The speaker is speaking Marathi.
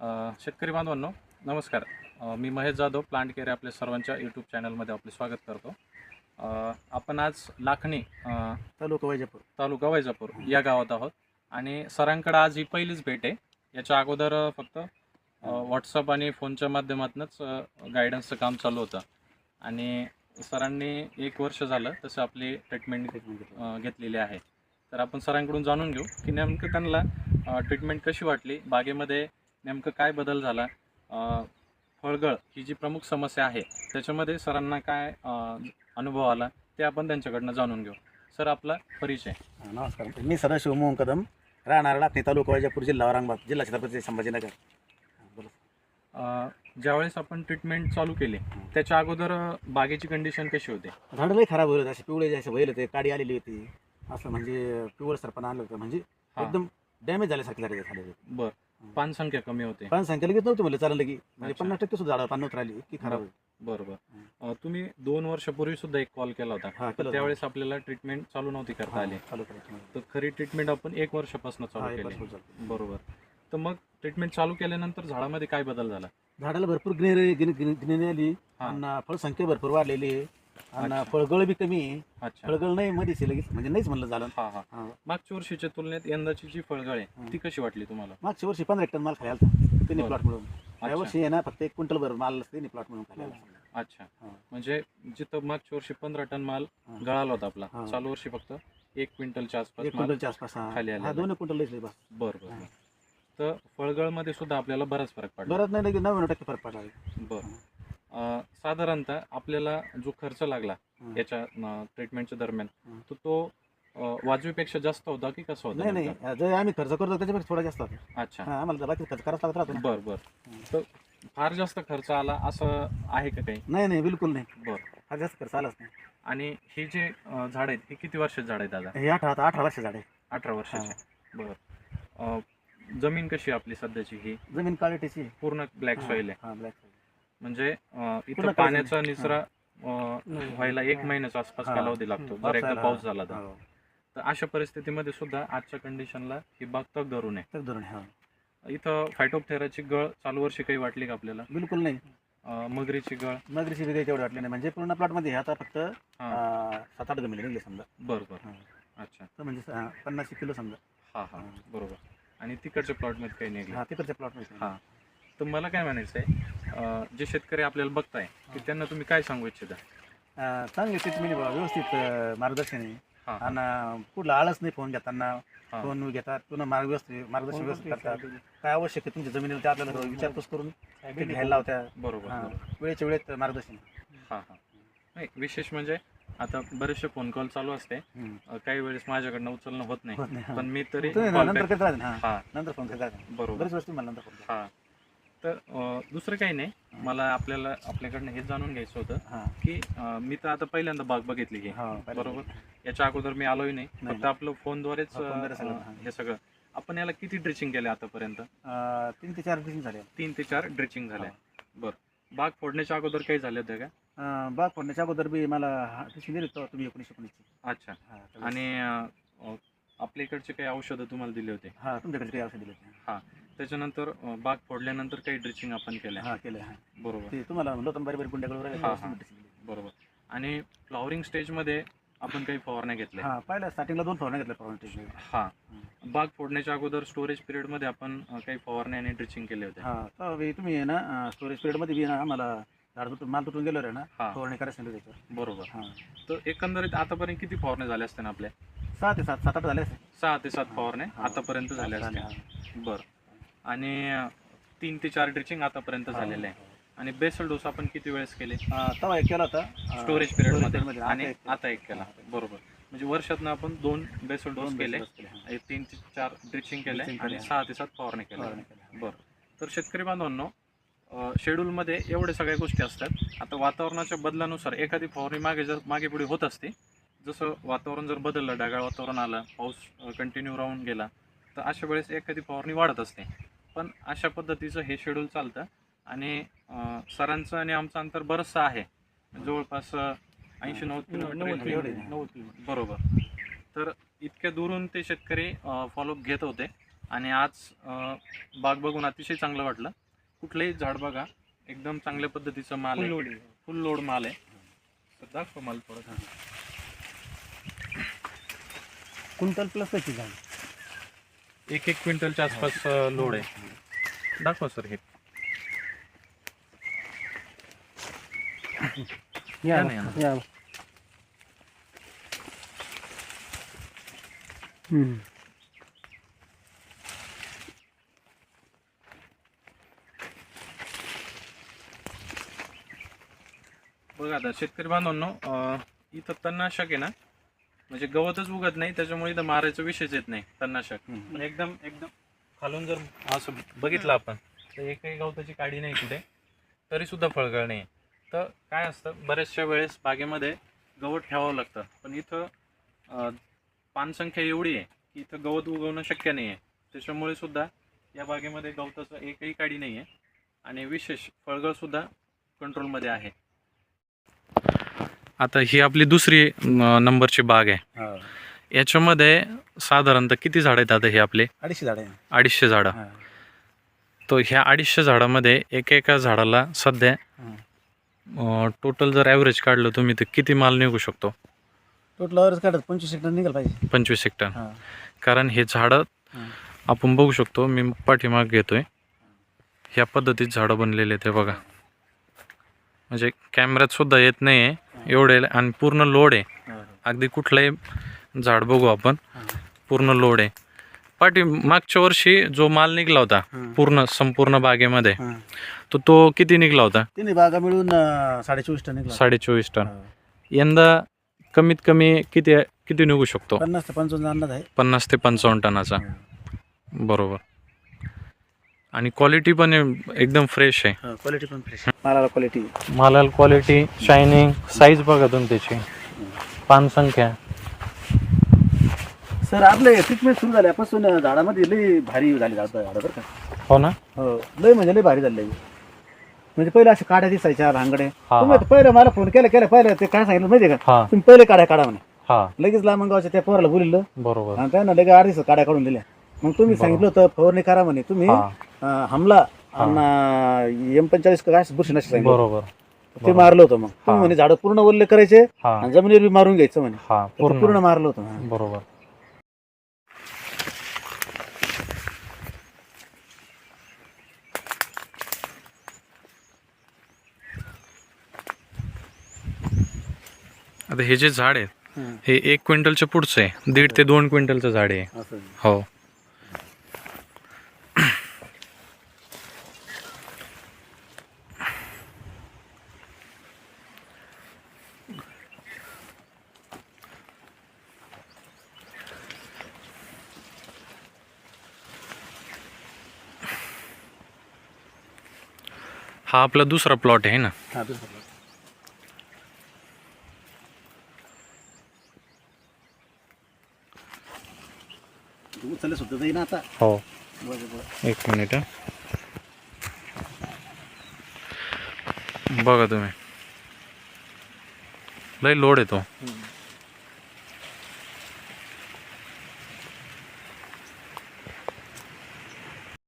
शेतकरी बांधवांनो नमस्कार. मी महेश जाधव प्लांट केअर आपल्या सर्वांच्या यूट्यूब चॅनलमध्ये आपले स्वागत करतो. आपण आज लाखणी तालुका वैजापूर. तालुका वैजापूर या गावात आहोत. आणि सरांकडे आज ही पहिलीच भेट आहे. याच्या अगोदर फक्त व्हॉट्सअप आणि फोनच्या माध्यमातूनच गायडन्सचं काम चालू होतं. आणि सरांनी एक वर्ष झालं तसं आपली ट्रीटमेंट घेतलेली आहे. तर आपण सरांकडून जाणून घेऊ की नेमकं त्यांना ट्रीटमेंट कशी वाटली? बागेमध्ये नेमकं काय बदल झाला? फळगळ ही जी प्रमुख समस्या आहे त्याच्यामध्ये सरांना काय अनुभव आला? ते आपण त्यांच्याकडनं जाणून घेऊ. सर आपला परिचय. नमस्कार. मी सदाशिव मोहन कदम राहणार लाखणी तालुका वैजापूर जिल्हा औरंगाबाद जिल्हा छत्रपती संभाजीनगर. ज्यावेळेस आपण ट्रीटमेंट चालू केली त्याच्या अगोदर बागेची कंडिशन कशी होती? झाडं लई खराब होईल असे पिवळे जसे व्हायला होते काडी आलेली होती. असं म्हणजे पिवळ सरपण आलं होतं. म्हणजे. एकदम डॅमेज झाल्यासारखे झाले झाले बर. पान संख्या कमी होते. पण संख्या लगेच नव्हती म्हणलं चाललं की. म्हणजे अच्छा. पन्नास टक्के सुद्धा झाडं पान नव्हतं राहिली की खराब बरोबर अ, तुम्ही दोन वर्षापूर्वी सुद्धा एक कॉल केला होता. हा तर केलं त्यावेळेस आपल्याला ट्रीटमेंट चालू नव्हती करता आली. चालू करायचं तर खरी ट्रीटमेंट आपण एक वर्षापासून हा, चालू एक केली. वर्ष झालं. बरोबर. तर मग ट्रीटमेंट चालू केल्यानंतर झाडामध्ये काय बदल झाला? झाडाला भरपूर ग्रीनरी ग्रीनरी आली हा. आणि फळसंख्या भरपूर वाढलेली आहे. आणि. फळगळ बी कमी आहे अच्छा फळगळ नाही मध्येच आहे लगेच म्हणजे नाहीच म्हणलं झालं हा हा हा. मागच्या वर्षीच्या तुलनेत यंदाची जी फळगळ आहे. ती कशी वाटली तुम्हाला मागच्या वर्षी पंधरा टन माल तिन्ही बरं. प्लॉट मिळून या अच्छा वर्षी आहे ना फक्त एक क्विंटल भर माल तिन्ही प्लॉट मिळून खायला आला. अच्छा हा. म्हणजे जिथं मागच्या वर्षी पंधरा टन माल हा. गळाला होता आपला हा. चालू वर्षी फक्त एक क्विंटलच्या आसपास एक माल क्विंटलच्या आसपास हा. खाली आलेला हा. दोन क्विंटल लईच लई बस बरं बरं. बरं. तर फळगळमध्ये सुद्धा आपल्याला बराच फरक पडला बरं नाही लगे नव्याण्णव टक्के फरक पडला बरं साधारणतः आपल्याला जो खर्च लागला. याच्या ट्रीटमेंटच्या दरम्यान. तर तो वाजवीपेक्षा जास्त होता की कसा होता नाही? नाही. जे आम्ही खर्च करतो त्याच्यापेक्षा थोडा जास्त होता. अच्छा. हा आम्हाला बाकी खर्च करायचा लागत राहतो. बर बर. तर फार जास्त खर्च आला असं आहे का काही? नाही नाही. बिलकुल नाही. बर. हा जास्त खर्च आलाच नाही. आणि हे जे झाड आहेत हे किती वर्षाचे झाड आहेत दादा? हे अठरा अठरा वर्ष झाडे अठरा वर्षाचे. बर. जमीन कशी आहे आपली सध्याची ही? जमीन क्वालिटीची पूर्ण ब्लॅक सॉइल आहे. हा ब्लॅक म्हणजे अं, इथं पाण्याचा. निचरा अं, नाही. व्हायला एक महिन्याच्या आसपास हा. कालावधी लागतो. जर एकदा पाऊस झाला तर. तर अशा परिस्थितीमध्ये सुद्धा आजच्या कंडिशनला ही बाग तग धरून आहे. तर धरून हा. इथं फायटोपथेराची गळ चालू वर्षी काही वाटली का आपल्याला? बिलकुल नाही. अं, मगरीची गळ? नगरीची वेगळी तेवढी वाटली नाही. म्हणजे पूर्ण प्लॉटमध्ये आता फक्त हा. अं, सात आठ निघले समजा. बर बर. हा. अच्छा. तर म्हणजे पन्नास किलो समजा. हा हा. बरोबर. आणि तिकडच्या प्लॉटमध्ये काही निघले हा तिकडच्या प्लॉटमध्ये हा. तर मला काय म्हणायचं आहे जे शेतकरी आपल्याला बघताय की त्यांना तुम्ही काय सांगू इच्छिता? अं, चांगली ट्रीटमेंट व्यवस्थित अं, मार्गदर्शन आहे. हा हा, आणि कुठला आळस नाही फोन घेताना. हा. फोन घेतात पुन्हा मार्ग व्यवस्थित मार्गदर्शन व्यवस्थित करतात. काय आवश्यक आहे तुमच्या जमिनीला ते आपल्याला विचारपूस करून ते घ्यायला लावत्या. बरोबर हा. बरोबर. वेळेच्या वेळेत मार्गदर्शन. हा हा. नाही विशेष म्हणजे आता बरेचसे फोन कॉल चालू असते. हम्म. अं, काही वेळेस माझ्याकडनं उचलणं होत नाही. होत नाही, हा. पण मी तरी तुम्ही call नंतर back- करत राहते ना हा. हा. नंतर फोन करत राहते. बरोबर. बरेच मला नंतर फोन. हा. तर अं, दुसरं काही नाही. मला आपल्याला आपल्याकडनं हे जाणून घ्यायचं होतं हा. की अं, मी तर आता पहिल्यांदा बाग बघितली की हा. बरोबर? याच्या अगोदर मी आलोही नाही. नाही. फक्त आपलं फोनद्वारेच हा, फोनद्वारे सगळं, अं, हा. हे सगळं. आपण याला किती ड्रिचिंग केले आतापर्यंत? अं, तीन ते चार दिवस झाले. तीन ते चार ड्रिचिंग झाल्या बरं. बाग फोडण्याच्या अगोदर काही झाले होते का? अं, बाग फोडण्याच्या अगोदर बी मला टिशिंग दिली होती तुम्ही एकोणीसशे एकोणीसची. अच्छा. हा त्यावेळेस. आणि अं, आपल्या इकडचे काही औषधं तुम्हाला दिले होते? हा तुमच्याकडे काही औषध दिले होते. त्याच्यानंतर अं, बाग फोडल्यानंतर काही ड्रिचिंग आपण केलं हा केलं हा. बरोबर. ते तुम्हाला म्हणलं होतं हा, हा. बरोबर. आणि फ्लॉवरिंग स्टेजमध्ये आपण काही फवारण्या घेतल्या. हा पहिल्या स्टार्टिंगला दोन फवारण्या घेतल्या फवारणी हा. बाग फोडण्याच्या अगोदर स्टोरेज पिरियडमध्ये आपण अं, काही फवारण्या आणि ड्रिचिंग केले होते हा तर तुम्ही आहे ना स्टोरेज पिरियडमध्ये बी आहे ना आम्हाला झाड तुटून माल तुटून गेलो रे ना हा. फवारणी करायला सांगितलं त्याच्यावर. बरोबर. हा. तर एकंदरीत आतापर्यंत किती फवारण्या झाल्या असत्या ना आपल्या? सहा ते सात सात आठ झाले असते. सहा ते सात फवारण्या हा. आतापर्यंत झाल्या झाले, असत्या बरं. आणि तीन ते चार ड्रिचिंग आतापर्यंत. झालेले आहे. आणि बेसल डोस आपण किती वेळेस केले? तेव्हा एक केला होता. स्टोरेज पिरियडमध्ये. आणि आता एक केला. बरोबर. म्हणजे वर्षातनं आपण दोन बेसल डोस केले. तीन ते चार ड्रिचिंग केले आणि. सहा ते सात फवारणी केल्या. बरं. तर शेतकरी बांधवांनो शेड्यूलमध्ये एवढ्या सगळ्या गोष्टी असतात. आता वातावरणाच्या बदलानुसार एखादी फवारणी मागे जर मागे पुढे होत असते जसं वातावरण जर बदललं ढगाळ वातावरण आलं पाऊस कंटिन्यू राहून गेला तर अशा वेळेस एखादी फवारणी वाढत असते. पण अशा पद्धतीचं हे शेड्यूल चालतं. आणि सरांचं आणि आमचं अंतर बरंचसं आहे. जवळपास ऐंशी नव्वद नव्वद किलोमीटर किलोमीटर. येईल. बरोबर. तर इतक्या दुरून ते शेतकरी फॉलोअप घेत होते. आणि आज बाग बघून अतिशय चांगलं वाटलं. कुठलंही झाड बघा. एकदम चांगल्या पद्धतीचं माल आहे. फुल लोड माल आहे. तर दाखव माल थोडं क्विंटल प्लस झाली एक एक क्विंटलच्या आसपास लोड आहे दाखवा सर हे या या ना, या ना. या हम्म. बघा आता शेतकरी बांधवांनो अं, इथं तणनाशक आहे ना म्हणजे गवतच उगत नाही त्याच्यामुळे इथं मारायचा विषयच येत नाही तणनाशक. पण एकदम एकदम खालून जर असं बघितलं आपण तर एकही गवताची काडी नाही कुठे तरी सुद्धा फळगळ नाही तर काय असतं बऱ्याचशा वेळेस बागेमध्ये गवत ठेवावं लागतं पण इथं अं, पानसंख्या एवढी आहे की इथं गवत उगवणं शक्य नाही आहे त्याच्यामुळे सुद्धा या बागेमध्ये गवताचं एकही काडी नाही आहे आणि विशेष फळगळ सुद्धा कंट्रोलमध्ये आहे. आता ही आपली दुसरी नंबरची बाग आहे हा. याच्यामध्ये साधारणतः किती झाड आहेत आता हे आपले अडीचशे झाड आहे अडीचशे झाडं हा. तो ह्या अडीचशे झाडामध्ये एका एका झाडाला सध्या हा. टोटल जर ॲव्हरेज काढलं तुम्ही तर किती माल निघू शकतो टोटल अवरेज काढत पंचवीस हेक्टर निघाल पाहिजे पंचवीस एक टन हा. कारण हे झाडं हा. आपण बघू शकतो मी पाठीमाग घेतोय ह्या पद्धतीत झाडं बनलेले ते बघा म्हणजे कॅमेऱ्यात सुद्धा येत नाही आहे एवढे आणि पूर्ण लोड आहे. अगदी कुठलंही झाड बघू आपण. पूर्ण लोड आहे पाठी मागच्या वर्षी जो माल निघला होता. पूर्ण संपूर्ण बागेमध्ये. तो तो किती निघला होता तिन्ही बागा मिळून अं, साडे चोवीस टन निघाला साडे चोवीस टन. यंदा कमीत कमी किती किती निघू शकतो पन्नास ते पंचावन्न आहे पन्नास ते पंचावन्न टनाचा बरोबर आणि क्वालिटी पण एकदम फ्रेश आहे. क्वालिटी पण फ्रेश मालाला क्वालिटी मालाल क्वालिटी शायनिंग साईज बघा तुम्ही त्याची. पान संख्या. सर आपले ट्रीटमेंट सुरू झाल्यापासून झाडामध्ये लई भारी झाली झाड झाडं बरं का. हो ना? हो लय म्हणजे लय भारी झाले. म्हणजे पहिले असे काड्या दिसायच्या रांगडे. हा, तुम्ही हा. पहिले मला फोन केला केला पहिले ते काय सांगितलं माहिती का? हा. तुम्ही पहिले काड्या काढा म्हणे. हा. लगेच लामणगावच्या त्या पोराला बोलिलं. बरोबर. आणि त्यानं लगेच आठ दिवसात काड्या काढून दिल्या. मग तुम्ही. सांगितलं होतं फवारणी करा म्हणे. तुम्ही अं, हमला आणि एम पंचाळीस काय बुरशीनाशक सांगितलं. बरोबर. ते बरोबर. मारलं होतं मग. तुम्ही म्हणे झाडं पूर्ण ओल्ले करायचे हा. आणि जमिनीवर बी मारून घ्यायचं म्हणे. हा तर ते पूर्ण. पूर्ण मारलं होतं. हा. बरोबर. आता हे जे झाड आहे हं. हे एक क्विंटलच्या पुढचं आहे. दीड ते दोन क्विंटलचं झाड आहे. असं हो. हा आपला दुसरा प्लॉट आहे ना? हा दुसरं उचलले सुद्धा जाईन आता. हो. बरं बरं. एक मिनिट हं. बघा तुम्ही. लय लोड येतो.